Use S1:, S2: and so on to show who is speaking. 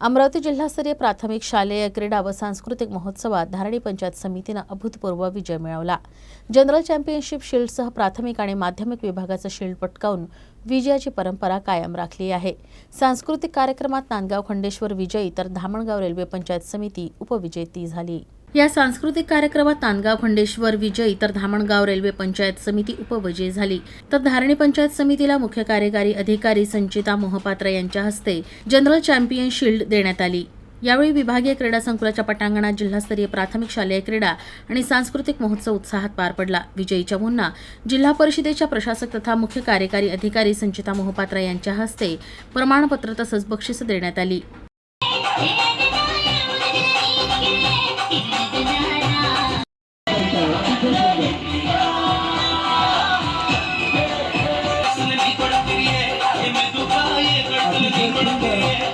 S1: अमरावती जिल्हास्तरीय प्राथमिक शालेय क्रीडा व सांस्कृतिक महोत्सवात धारणी पंचायत समितीनं अभूतपूर्व विजय मिळवला. जनरल चॅम्पियनशिप शिल्डसह प्राथमिक आणि माध्यमिक विभागाचं शिल्ड पटकावून विजयाची परंपरा कायम राखली आहे. सांस्कृतिक कार्यक्रमात नांदगाव खंडेश्वर विजयी तर धामणगाव रेल्वे पंचायत समिती उपविजेती झाली. या सांस्कृतिक कार्यक्रमात नांदगाव खंडेश्वर विजयी तर धामणगाव रेल्वे पंचायत समिती उपविजयी झाली. तर धारणी पंचायत समितीला मुख्य कार्यकारी अधिकारी संचिता मोहपात्र यांच्या हस्ते जनरल चॅम्पियन शिल्ड देण्यात आली. यावेळी विभागीय क्रीडा संकुलाच्या पटांगणात जिल्हास्तरीय प्राथमिक शालेय क्रीडा आणि सांस्कृतिक महोत्सव उत्साहात पार पडला. विजयी चमूंना जिल्हा परिषदेच्या प्रशासक तथा मुख्य कार्यकारी अधिकारी संचिता मोहपात्र यांच्या हस्ते प्रमाणपत्र तसंच बक्षिसं देण्यात आली.
S2: கொடுக்க